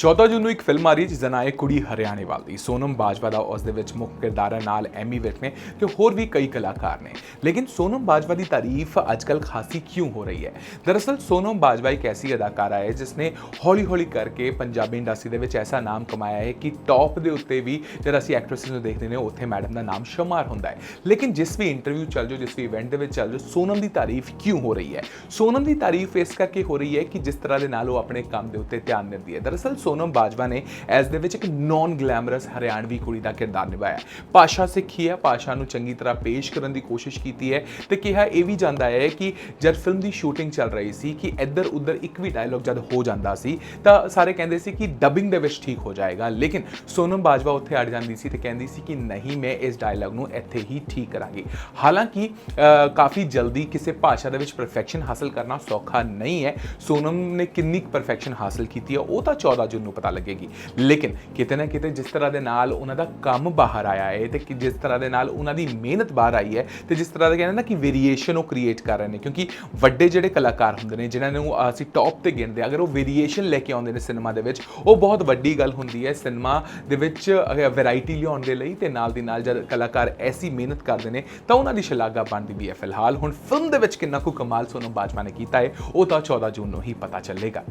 14 ਜੂਨ ਨੂੰ ਇੱਕ ਫਿਲਮ ਆ ਰਹੀ ਹੈ ਜਿਸ ਦਾ ਨਾਂ ਹੈ ਕੁੜੀ ਹਰਿਆਣੇ ਵਾਲ ਦੀ। ਸੋਨਮ ਬਾਜਵਾ ਦਾ ਉਸ ਦੇ ਵਿੱਚ ਮੁੱਖ ਕਿਰਦਾਰਾਂ ਨਾਲ ਐਮੀ ਵਿਰਕ ਨੇ ਤੇ ਹੋਰ ਵੀ ਕਈ ਕਲਾਕਾਰ ਨੇ। ਲੇਕਿਨ ਸੋਨਮ ਬਾਜਵਾ ਦੀ ਤਾਰੀਫ ਅੱਜਕੱਲ ਖਾਸੀ ਕਿਉਂ ਹੋ ਰਹੀ ਹੈ? ਦਰਅਸਲ ਸੋਨਮ ਬਾਜਵਾ ਇੱਕ ਐਸੀ ਅਦਾਕਾਰਾ ਹੈ ਜਿਸ ਨੇ ਹੌਲੀ-ਹੌਲੀ ਕਰਕੇ ਪੰਜਾਬੀ ਇੰਡਸਟਰੀ ਦੇ ਵਿੱਚ ਐਸਾ ਨਾਮ ਕਮਾਇਆ ਹੈ ਕਿ ਟੌਪ ਦੇ ਉੱਤੇ ਵੀ ਜਦ ਅਸੀਂ ਐਕਟ੍ਰੈਸਸ ਨੂੰ ਦੇਖਦੇ ਨੇ, ਉੱਥੇ ਮੈਡਮ ਦਾ ਨਾਮ ਸ਼ਮਾਰ ਹੁੰਦਾ ਹੈ। ਲੇਕਿਨ ਜਿਸ ਵੀ ਇੰਟਰਵਿਊ ਚੱਲ ਜਾਓ, ਜਿਸ ਵੀ ਇਵੈਂਟ ਦੇ ਵਿੱਚ ਚੱਲ ਜਾਓ, ਸੋਨਮ ਦੀ ਤਾਰੀਫ ਕਿਉਂ ਹੋ ਰਹੀ ਹੈ? ਸੋਨਮ ਦੀ ਤਾਰੀਫ ਇਸ ਕਰਕੇ ਹੋ ਰਹੀ ਹੈ ਕਿ ਜਿਸ ਤਰ੍ਹਾਂ ਦੇ ਨਾਲ ਉਹ ਆਪਣੇ ਕੰਮ ਦੇ ਉੱਤੇ ਧਿਆਨ ਦਿੰਦੀ ਹੈ। ਦਰਅਸਲ ਸੋਨਮ ਬਾਜਵਾ ਨੇ ਇਸ ਦੇ ਵਿੱਚ ਇੱਕ ਨੌਨ ਗਲੈਮਰਸ ਹਰਿਆਣਵੀ ਕੁੜੀ ਦਾ ਕਿਰਦਾਰ ਨਿਭਾਇਆ ਭਾਸ਼ਾ ਸਿੱਖੀ ਹੈ ਭਾਸ਼ਾ ਨੂੰ ਚੰਗੀ ਤਰ੍ਹਾਂ ਪੇਸ਼ ਕਰਨ ਦੀ ਕੋਸ਼ਿਸ਼ ਕੀਤੀ ਹੈ ਤੇ ਕਿਹਾ ਇਹ ਵੀ ਜਾਂਦਾ ਹੈ ਕਿ ਜਦ ਫਿਲਮ ਦੀ ਸ਼ੂਟਿੰਗ ਚੱਲ ਰਹੀ ਸੀ ਕਿ ਇੱਧਰ ਉੱਧਰ ਇੱਕ ਵੀ ਡਾਇਲੌਗ ਜਦ ਹੋ ਜਾਂਦਾ ਸੀ, ਤਾਂ ਸਾਰੇ ਕਹਿੰਦੇ ਸੀ ਕਿ ਡਬਿੰਗ ਦੇ ਵਿੱਚ ਠੀਕ ਹੋ ਜਾਏਗਾ। ਲੇਕਿਨ ਸੋਨਮ ਬਾਜਵਾ ਉੱਥੇ ਅੜ ਜਾਂਦੀ ਸੀ ਤੇ ਕਹਿੰਦੀ ਸੀ ਕਿ ਨਹੀਂ, ਮੈਂ ਇਸ ਡਾਇਲੌਗ ਨੂੰ ਇੱਥੇ ਹੀ ਠੀਕ ਕਰਾਂਗੀ। ਹਾਲਾਂਕਿ ਕਾਫੀ ਜਲਦੀ ਕਿਸੇ ਭਾਸ਼ਾ ਦੇ ਵਿੱਚ ਪਰਫੈਕਸ਼ਨ ਹਾਸਲ ਕਰਨਾ ਸੌਖਾ ਨਹੀਂ ਹੈ। ਸੋਨਮ ਨੇ ਕਿੰਨੀ ਪਰਫੈਕਸ਼ਨ ਹਾਸਲ ਕੀਤੀ ਹੈ, ਉਹ ਤਾਂ 14 ਜੂਨ ਨੂੰ ਪਤਾ ਲੱਗੇਗੀ। ਲੇਕਿਨ ਕਿਤੇ ਨਾ ਕਿਤੇ ਜਿਸ ਤਰ੍ਹਾਂ ਦੇ ਨਾਲ ਉਹਨਾਂ ਦਾ ਕੰਮ ਬਾਹਰ ਆਇਆ ਹੈ ਤੇ ਜਿਸ ਤਰ੍ਹਾਂ ਦੇ ਨਾਲ ਉਹਨਾਂ ਦੀ ਮਿਹਨਤ ਬਾਹਰ ਆਈ ਹੈ ਤੇ ਜਿਸ ਤਰ੍ਹਾਂ ਦਾ ਕਹਿੰਦੇ ਨਾ ਕਿ ਵੇਰੀਏਸ਼ਨ ਉਹ ਕ੍ਰੀਏਟ ਕਰ ਰਹੇ ਨੇ ਕਿਉਂਕਿ ਵੱਡੇ ਜਿਹੜੇ ਕਲਾਕਾਰ ਹੁੰਦੇ ਨੇ ਜਿਨ੍ਹਾਂ ਨੂੰ ਅਸੀਂ ਟੌਪ ਤੇ ਗਿਣਦੇ ਹਾਂ, ਅਗਰ ਉਹ ਵੇਰੀਏਸ਼ਨ ਲੈ ਕੇ ਆਉਂਦੇ ਨੇ ਸਿਨੇਮਾ ਦੇ ਵਿੱਚ ਉਹ ਬਹੁਤ ਵੱਡੀ ਗੱਲ ਹੁੰਦੀ ਹੈ। ਸਿਨੇਮਾ ਦੇ ਵਿੱਚ ਵੈਰਾਈਟੀ ਲਿਆਉਣ ਦੇ ਲਈ ਤੇ ਨਾਲ ਦੀ ਨਾਲ ਜਦ ਕਲਾਕਾਰ ਐਸੀ ਮਿਹਨਤ ਕਰਦੇ ਨੇ ਤਾਂ ਉਹਨਾਂ ਦੀ ਸ਼ਲਾਘਾ ਬਣਦੀ ਵੀ ਹੈ ਫਿਲਹਾਲ। ਹੁਣ ਫਿਲਮ ਦੇ ਵਿੱਚ ਕਿੰਨਾ ਕੁ ਕਮਾਲ ਸੋਨਮ ਬਾਜਵਾ ਨੇ ਕੀਤਾ ਹੈ ਉਹ ਤਾਂ 14 ਜੂਨ ਨੂੰ ਹੀ ਪਤਾ ਚੱਲੇਗਾ।